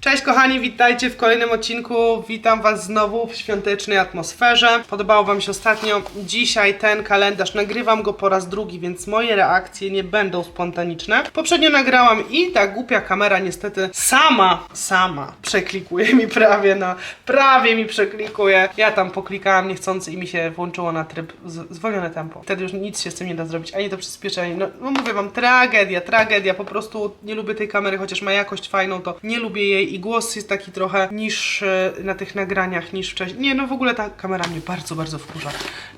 Cześć kochani, witajcie w kolejnym odcinku. Witam Was znowu w świątecznej atmosferze. Podobało Wam się ostatnio. Dzisiaj ten kalendarz nagrywam go po raz drugi, więc moje reakcje nie będą spontaniczne. Poprzednio nagrałam i ta głupia kamera niestety sama, sama przeklikuje mi prawie na, prawie mi przeklikuje. Ja tam poklikałam niechcący i mi się włączyło na tryb zwolnione tempo. Wtedy już nic się z tym nie da zrobić, ani to przyspieszenie. No, no mówię Wam, tragedia, tragedia. Po prostu nie lubię tej kamery, chociaż ma jakość fajną, to nie lubię jej i głos jest taki trochę niższy na tych nagraniach niż wcześniej. Nie, no w ogóle ta kamera mnie bardzo, bardzo wkurza.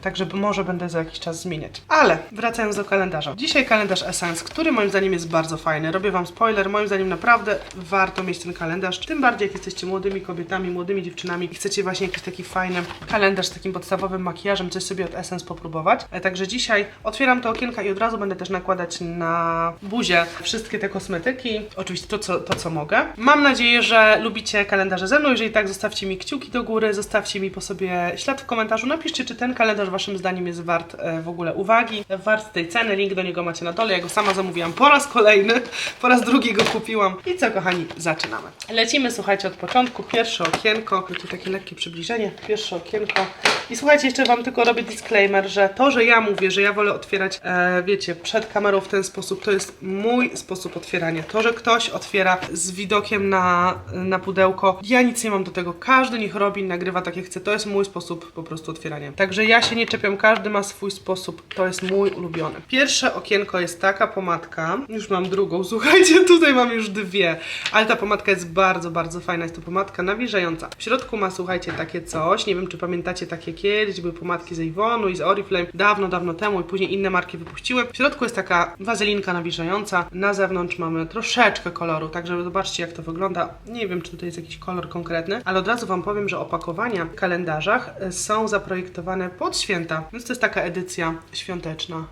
Także może będę za jakiś czas zmieniać. Ale wracając do kalendarza. Dzisiaj kalendarz Essence, który moim zdaniem jest bardzo fajny. Robię Wam spoiler, moim zdaniem naprawdę warto mieć ten kalendarz. Tym bardziej jak jesteście młodymi kobietami, młodymi dziewczynami i chcecie właśnie jakiś taki fajny kalendarz z takim podstawowym makijażem, coś sobie od Essence popróbować. E, Także dzisiaj otwieram te okienka i od razu będę też nakładać na buzię wszystkie te kosmetyki. Oczywiście to, co, to, co mogę. Mam nadzieję, że lubicie kalendarze ze mną. Jeżeli tak, zostawcie mi kciuki do góry, zostawcie mi po sobie ślad w komentarzu. Napiszcie, czy ten kalendarz waszym zdaniem jest wart e, w ogóle uwagi, wart tej ceny. Link do niego macie na dole. Ja go sama zamówiłam po raz kolejny, po raz drugi go kupiłam. I co, kochani, zaczynamy. Lecimy, słuchajcie, od początku. Pierwsze okienko, tu takie lekkie przybliżenie. Pierwsze okienko. I słuchajcie, jeszcze Wam tylko robię disclaimer, że to, że ja mówię, że ja wolę otwierać, e, wiecie, przed kamerą w ten sposób, to jest mój sposób otwierania. To, że ktoś otwiera z widokiem na, na pudełko, ja nic nie mam do tego. Każdy niech robi, nagrywa tak jak chce. To jest mój sposób po prostu otwierania. Także ja się nie czepiam, każdy ma swój sposób. To jest mój ulubiony. Pierwsze okienko jest taka pomadka. Już mam drugą, słuchajcie, tutaj mam już dwie. Ale ta pomadka jest bardzo, bardzo fajna. Jest to pomadka nawilżająca. W środku ma, słuchajcie, takie coś. Nie wiem, czy pamiętacie takie kiedyś. Były pomadki z Avonu i z Oriflame. Dawno, dawno temu i później inne marki wypuściły. W środku jest taka wazelinka nawilżająca. Na zewnątrz mamy troszeczkę koloru. Także zobaczcie, jak to wygląda. Nie wiem, czy tutaj jest jakiś kolor konkretny, ale od razu Wam powiem, że opakowania w kalendarzach e, są zaprojektowane pod święta. Więc to jest taka edycja świąteczna.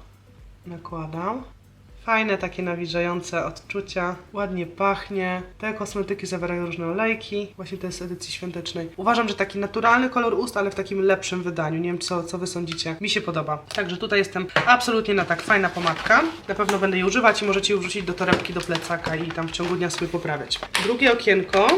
Nakładam. Fajne, takie nawilżające odczucia, ładnie pachnie. Te kosmetyki zawierają różne olejki, właśnie jest z edycji świątecznej. Uważam, że taki naturalny kolor ust, ale w takim lepszym wydaniu. Nie wiem, co, co Wy sądzicie. Mi się podoba. Także tutaj jestem absolutnie na tak. Fajna pomadka. Na pewno będę jej używać i możecie ją wrzucić do torebki, do plecaka i tam w ciągu dnia sobie poprawiać. Drugie okienko.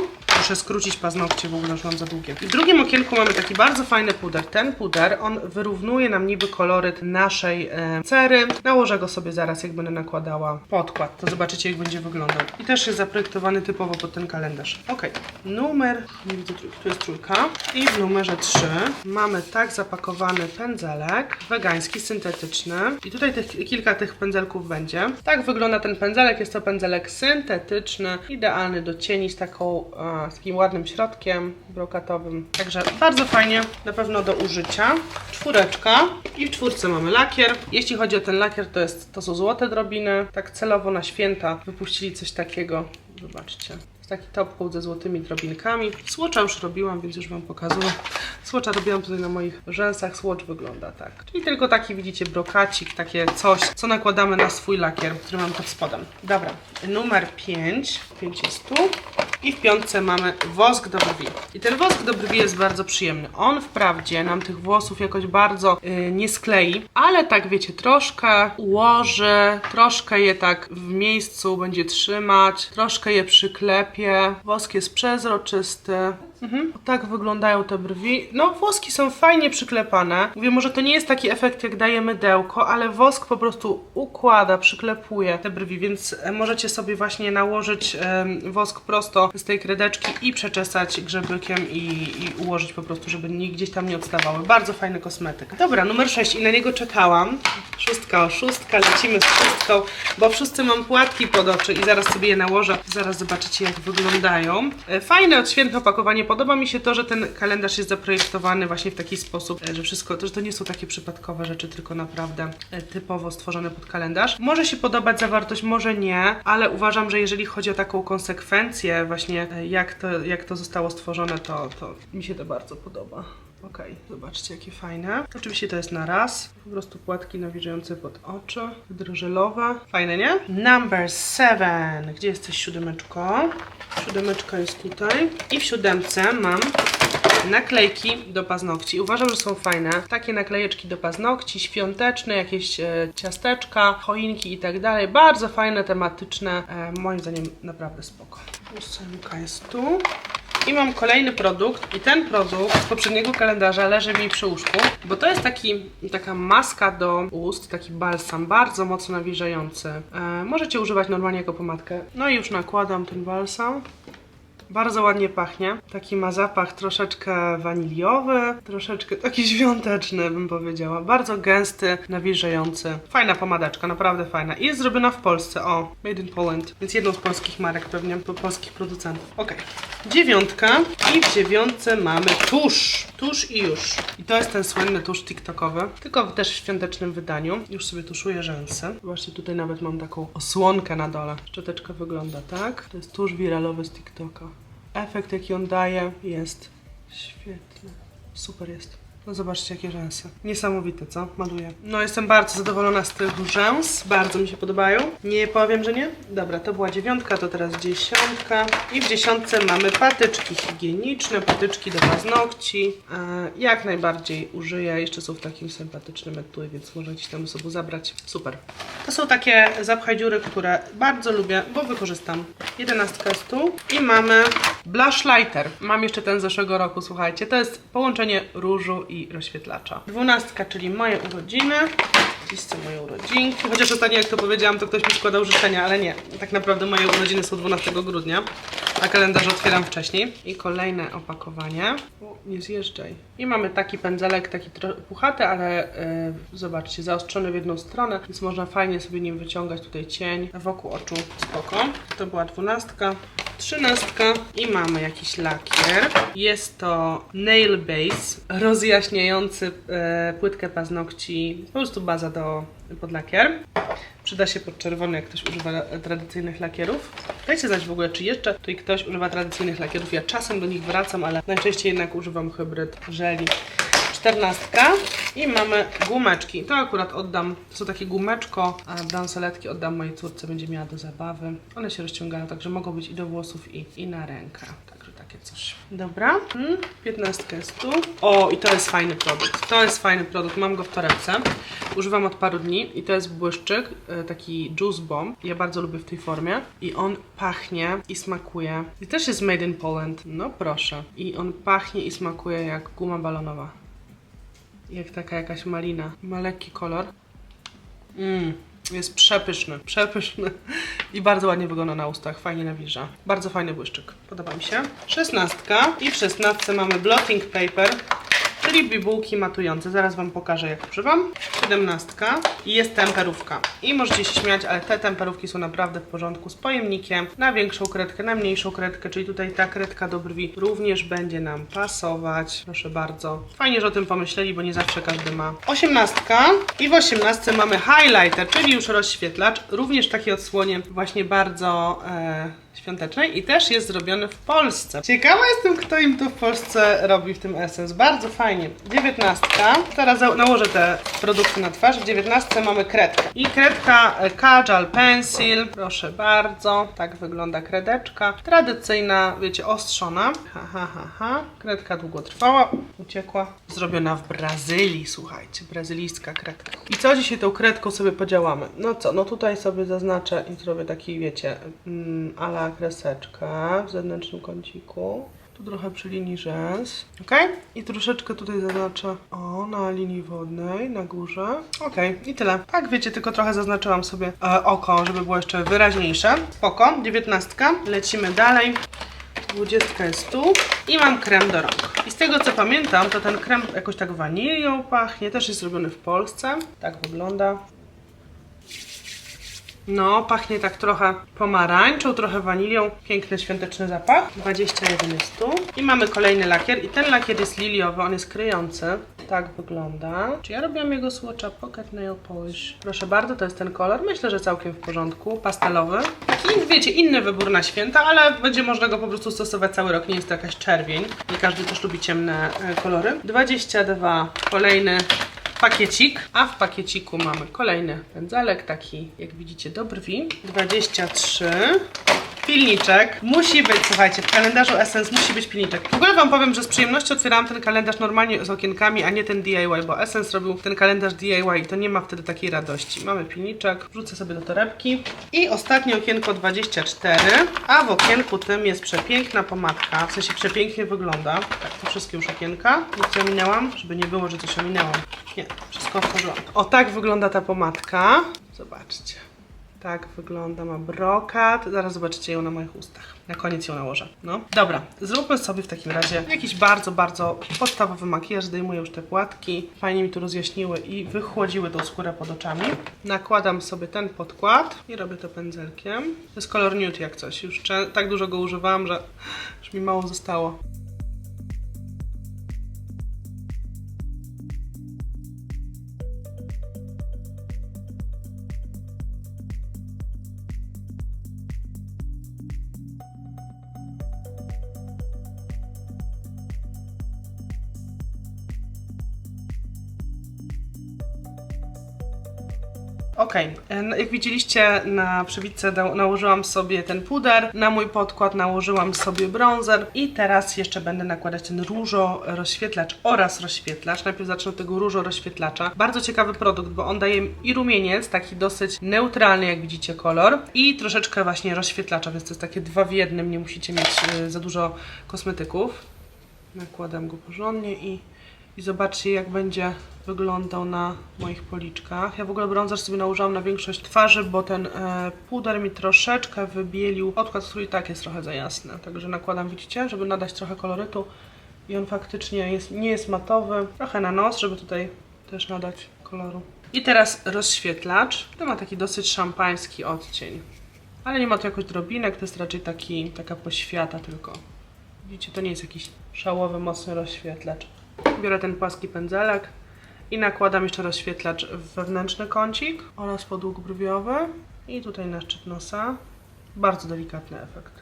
Muszę skrócić paznokcie, już mam za długie. W drugim okienku mamy taki bardzo fajny puder. Ten puder, on wyrównuje nam niby koloryt naszej e, cery. Nałożę go sobie zaraz, jak będę nakładała podkład. To zobaczycie, jak będzie wyglądał. I też jest zaprojektowany typowo pod ten kalendarz. Ok, numer, nie widzę tu jest trójka. I w numerze 3 mamy tak zapakowany pędzelek, wegański, syntetyczny. I tutaj tych, kilka tych pędzelków będzie. Tak wygląda ten pędzelek. Jest to pędzelek syntetyczny, idealny do cieni z taką e, takim ładnym środkiem brokatowym. Także bardzo fajnie, na pewno do użycia. Czwóreczka i w czwórce mamy lakier. Jeśli chodzi o ten lakier, to, jest, to są złote drobiny. Tak celowo na święta wypuścili coś takiego. Zobaczcie. Taki top coat ze złotymi drobinkami. Słocza już robiłam, więc już Wam pokazuję. Słocza robiłam tutaj na moich rzęsach. Słocz wygląda tak. Czyli tylko taki, widzicie, brokacik, takie coś, co nakładamy na swój lakier, który mam pod spodem. Dobra, numer 5. 5 jest tu. I w piątce mamy wosk do brwi. I ten wosk do brwi jest bardzo przyjemny. On wprawdzie nam tych włosów jakoś bardzo yy, nie sklei, ale tak wiecie, troszkę ułoży, troszkę je tak w miejscu będzie trzymać, troszkę je przyklepie. Wosk jest przezroczysty. Mhm. Tak wyglądają te brwi. No, woski są fajnie przyklepane. Mówię, może to nie jest taki efekt, jak daje mydełko, ale wosk po prostu układa, przyklepuje te brwi, więc e, możecie sobie właśnie nałożyć em, wosk prosto z tej kredeczki i przeczesać grzebykiem i, i ułożyć po prostu, żeby nigdzie gdzieś tam nie odstawały. Bardzo fajny kosmetyk. Dobra, numer 6 i na niego czekałam. Szóstka o szóstka, lecimy z szóstką, bo w szóstce mam płatki pod oczy i zaraz sobie je nałożę. Zaraz zobaczycie, jak wyglądają. E, Fajne, odświętne opakowanie. Podoba mi się to, że ten kalendarz jest zaprojektowany właśnie w taki sposób, e, że wszystko, że to nie są takie przypadkowe rzeczy, tylko naprawdę e, typowo stworzone pod kalendarz. Może się podobać zawartość, może nie, ale uważam, że jeżeli chodzi o taką konsekwencję właśnie, e, jak to, jak to zostało stworzone, to, to mi się to bardzo podoba. Okej, zobaczcie jakie fajne. Oczywiście to jest na raz. Po prostu płatki nawilżające pod oczy. Hydrożelowe. Fajne, nie? Number seven. Gdzie jesteś siódemeczko? Siódemeczka jest tutaj. I w siódemce mam naklejki do paznokci. Uważam, że są fajne. Takie naklejeczki do paznokci, świąteczne, jakieś e, ciasteczka, choinki i tak dalej. Bardzo fajne, tematyczne. E, moim zdaniem naprawdę spoko. Ósemka jest tu. I mam kolejny produkt i ten produkt z poprzedniego kalendarza leży mi przy łóżku, bo to jest taki, taka maska do ust, taki balsam, bardzo mocno nawilżający. E, możecie używać normalnie jako pomadkę. No i już nakładam ten balsam. Bardzo ładnie pachnie. Taki ma zapach troszeczkę waniliowy, troszeczkę taki świąteczny, bym powiedziała. Bardzo gęsty, nawilżający. Fajna pomadeczka, naprawdę fajna. I jest zrobiona w Polsce, o, made in Poland. Więc jedną z polskich marek pewnie, po polskich producentów. Okej. Dziewiątka. I w dziewiątce mamy tusz. Tusz i już. I to jest ten słynny tusz TikTokowy, tylko też w świątecznym wydaniu. Już sobie tuszuję rzęsy. Zobaczcie, tutaj nawet mam taką osłonkę na dole. Szczoteczka wygląda tak. To jest tusz wiralowy z TikToka. Efekt, jaki on daje, jest świetny. Super jest. No zobaczcie, jakie rzęsy. Niesamowite, co? Maluję. No jestem bardzo zadowolona z tych rzęs. Bardzo mi się podobają. Nie powiem, że nie. Dobra, to była dziewiątka, to teraz dziesiątka. I w dziesiątce mamy patyczki higieniczne, patyczki do paznokci. E, jak najbardziej użyję. Jeszcze są w takim sympatycznym etui, więc możecie tam sobie zabrać. Super. To są takie zapchaj dziury, które bardzo lubię, bo wykorzystam. Jedenastka tu. I mamy blush lighter. Mam jeszcze ten z zeszłego roku, słuchajcie. To jest połączenie różu i rozświetlacza. Dwunastka, czyli moje urodziny. Są moje urodzinki. Chociaż ostatnio, jak to powiedziałam, to ktoś mi składał życzenia, ale nie. Tak naprawdę moje urodziny są 12 grudnia, a kalendarz otwieram wcześniej. I kolejne opakowanie. O, nie zjeżdżaj. I mamy taki pędzelek, taki puchaty, ale yy, zobaczcie, zaostrzony w jedną stronę, więc można fajnie sobie nim wyciągać tutaj cień wokół oczu. Spoko. To była dwunastka. Trzynastka i mamy jakiś lakier. Jest to Nail Base, rozjaśniający e, płytkę paznokci, po prostu baza do pod lakier. Przyda się pod czerwony, jak ktoś używa e, tradycyjnych lakierów. Dajcie znać w ogóle, czy jeszcze tutaj ktoś używa tradycyjnych lakierów. Ja czasem do nich wracam, ale najczęściej jednak używam hybryd żeli. Czternastka i mamy gumeczki. To akurat oddam, to są takie gumeczko, a oddam mojej córce, będzie miała do zabawy. One się rozciągają, także mogą być i do włosów, i, i na rękę. Także takie coś. Dobra, mm, 15 jest tu. O, i to jest fajny produkt. To jest fajny produkt, mam go w torebce. Używam od paru dni i to jest błyszczyk, e, taki juice bomb. Ja bardzo lubię w tej formie. I on pachnie i smakuje. I też jest made in Poland. No proszę. I on pachnie i smakuje jak guma balonowa jak taka jakaś malina. Ma lekki kolor. Mmm, jest przepyszny, przepyszny i bardzo ładnie wygląda na ustach, fajnie nawilża. Bardzo fajny błyszczyk, podoba mi się. Szesnastka i w szesnastce mamy blotting paper, czyli bibułki matujące. Zaraz Wam pokażę jak używam. Siedemnastka i jest temperówka. I możecie się śmiać, ale te temperówki są naprawdę w porządku z pojemnikiem na większą kredkę, na mniejszą kredkę, czyli tutaj ta kredka do brwi również będzie nam pasować. Proszę bardzo. Fajnie, że o tym pomyśleli, bo nie zawsze każdy ma. Osiemnastka i w osiemnastce mamy highlighter, czyli już rozświetlacz. Również w takiej odsłonie właśnie bardzo... E, świątecznej i też jest zrobiony w Polsce. Ciekawa jestem, kto im to w Polsce robi w tym Essence. Bardzo fajnie. Dziewiętnastka. Teraz nałożę te produkty na twarz. W dziewiętnastce mamy kredkę. I kredka e, Kajal Pencil. Proszę bardzo. Tak wygląda kredeczka. Tradycyjna, wiecie, ostrzona. Ha, ha, ha, ha. Kredka długotrwała. Uciekła. Zrobiona w Brazylii, słuchajcie. Brazylijska kredka. I co dzisiaj tą kredką sobie podziałamy? No co, no tutaj sobie zaznaczę i zrobię taki, wiecie, mm, ala kreseczkę w zewnętrznym kąciku. Tu trochę przy linii rzęs. Ok? I troszeczkę tutaj zaznaczę o, na linii wodnej, na górze. Ok, i tyle. Tak, wiecie, tylko trochę zaznaczyłam sobie e, oko, żeby było jeszcze wyraźniejsze. Spoko, dziewiętnastka. Lecimy dalej. Dwudziestka jest tu i mam krem do rąk. I z tego co pamiętam, to ten krem jakoś tak wanilią pachnie, też jest zrobiony w Polsce. Tak wygląda. No, pachnie tak trochę pomarańczą, trochę wanilią. Piękny, świąteczny zapach. 21 jest tu. I mamy kolejny lakier. I ten lakier jest liliowy, on jest kryjący. tak wygląda. Czy ja robiłam jego Swatcha Pocket Nail Polish? Proszę bardzo, to jest ten kolor. Myślę, że całkiem w porządku. Pastelowy. Taki, wiecie, inny wybór na święta, ale będzie można go po prostu stosować cały rok. Nie jest to jakaś czerwień. Nie każdy też lubi ciemne e, kolory. 22, kolejny pakiecik, a w pakieciku mamy kolejny pędzelek, taki jak widzicie do brwi. 23. Pilniczek. Musi być, słuchajcie, w kalendarzu Essence musi być pilniczek. W ogóle Wam powiem, że z przyjemnością otwierałam ten kalendarz normalnie z okienkami, a nie ten DIY, bo Essence robił ten kalendarz DIY i to nie ma wtedy takiej radości. Mamy pilniczek, wrzucę sobie do torebki. I ostatnie okienko 24, a w okienku tym jest przepiękna pomadka, w sensie przepięknie wygląda. Tak, to wszystkie już okienka. Nic ominęłam, żeby nie było, że coś ominęłam. Nie, wszystko w porządku. O tak wygląda ta pomadka. Zobaczcie. Tak wygląda, ma brokat. Zaraz zobaczycie ją na moich ustach. Na koniec ją nałożę. No. Dobra, zróbmy sobie w takim razie jakiś bardzo, bardzo podstawowy makijaż. Zdejmuję już te płatki. Fajnie mi tu rozjaśniły i wychłodziły tą skórę pod oczami. Nakładam sobie ten podkład i robię to pędzelkiem. To jest kolor nude jak coś. Już tak dużo go używałam, że już mi mało zostało. Okej, e, jak widzieliście na przybitce da- nałożyłam sobie ten puder, na mój podkład nałożyłam sobie bronzer i teraz jeszcze będę nakładać ten różo rozświetlacz oraz rozświetlacz. Najpierw zacznę od tego różo rozświetlacza. Bardzo ciekawy produkt, bo on daje i rumieniec, taki dosyć neutralny jak widzicie kolor i troszeczkę właśnie rozświetlacza, więc to jest takie dwa w jednym, nie musicie mieć e, za dużo kosmetyków. Nakładam go porządnie i, i zobaczcie jak będzie wyglądał na moich policzkach. Ja w ogóle bronzer sobie nałożyłam na większość twarzy, bo ten e, puder mi troszeczkę wybielił podkład, który i tak jest trochę za jasny. Także nakładam, widzicie, żeby nadać trochę kolorytu i on faktycznie jest, nie jest matowy. Trochę na nos, żeby tutaj też nadać koloru. I teraz rozświetlacz. To ma taki dosyć szampański odcień. Ale nie ma tu jakoś drobinek, to jest raczej taki, taka poświata tylko. Widzicie, to nie jest jakiś szałowy, mocny rozświetlacz. Biorę ten płaski pędzelek i nakładam jeszcze rozświetlacz w wewnętrzny kącik oraz podłóg brwiowy i tutaj na szczyt nosa. Bardzo delikatny efekt.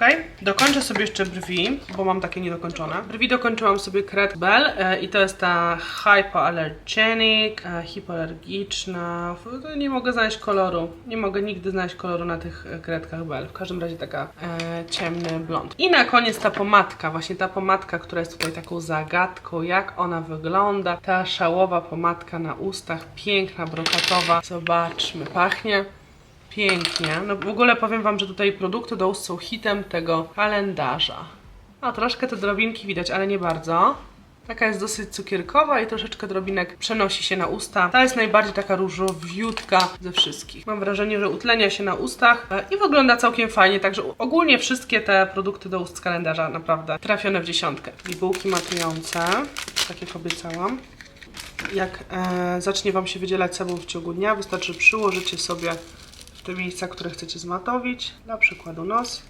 Ok, dokończę sobie jeszcze brwi, bo mam takie niedokończone. Brwi dokończyłam sobie Cred Bell e, i to jest ta hypoallergenic, e, hipoalergiczna. Nie mogę znaleźć koloru. Nie mogę nigdy znaleźć koloru na tych e, kredkach Bell. W każdym razie taka e, ciemny blond. I na koniec ta pomadka, właśnie ta pomadka, która jest tutaj taką zagadką, jak ona wygląda. Ta szałowa pomadka na ustach, piękna, brokatowa. Zobaczmy, pachnie Pięknie. No w ogóle powiem Wam, że tutaj produkty do ust są hitem tego kalendarza. A troszkę te drobinki widać, ale nie bardzo. Taka jest dosyć cukierkowa i troszeczkę drobinek przenosi się na usta. Ta jest najbardziej taka różowiutka ze wszystkich. Mam wrażenie, że utlenia się na ustach e, i wygląda całkiem fajnie, także ogólnie wszystkie te produkty do ust z kalendarza naprawdę trafione w dziesiątkę. Bibułki matujące, tak jak obiecałam. Jak e, zacznie Wam się wydzielać sebum w ciągu dnia, wystarczy przyłożycie sobie te miejsca, które chcecie zmatowić. Dla przykładu nos.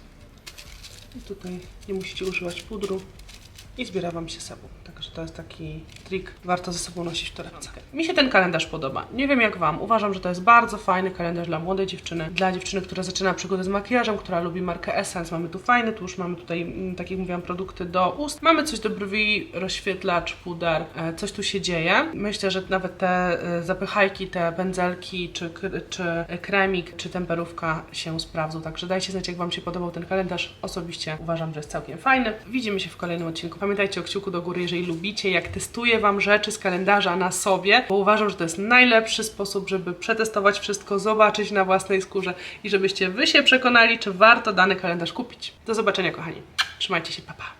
I tutaj nie musicie używać pudru. I zbiera Wam się sebum. Także to jest taki trik, warto ze sobą nosić w torebce. Mi się ten kalendarz podoba. Nie wiem jak Wam. Uważam, że to jest bardzo fajny kalendarz dla młodej dziewczyny. Dla dziewczyny, która zaczyna przygodę z makijażem, która lubi markę Essence. Mamy tu fajny tusz, mamy tutaj, mm, tak jak mówiłam, produkty do ust. Mamy coś do brwi, rozświetlacz, puder. E, coś tu się dzieje. Myślę, że nawet te e, zapychajki, te pędzelki, czy, czy kremik, czy temperówka się sprawdzą. Także dajcie znać, jak Wam się podobał ten kalendarz. Osobiście uważam, że jest całkiem fajny. Widzimy się w kolejnym odcinku. Pamiętajcie o kciuku do góry, jeżeli lubicie, jak testuję Wam rzeczy z kalendarza na sobie, bo uważam, że to jest najlepszy sposób, żeby przetestować wszystko, zobaczyć na własnej skórze i żebyście Wy się przekonali, czy warto dany kalendarz kupić. Do zobaczenia, kochani. Trzymajcie się, papa. Pa.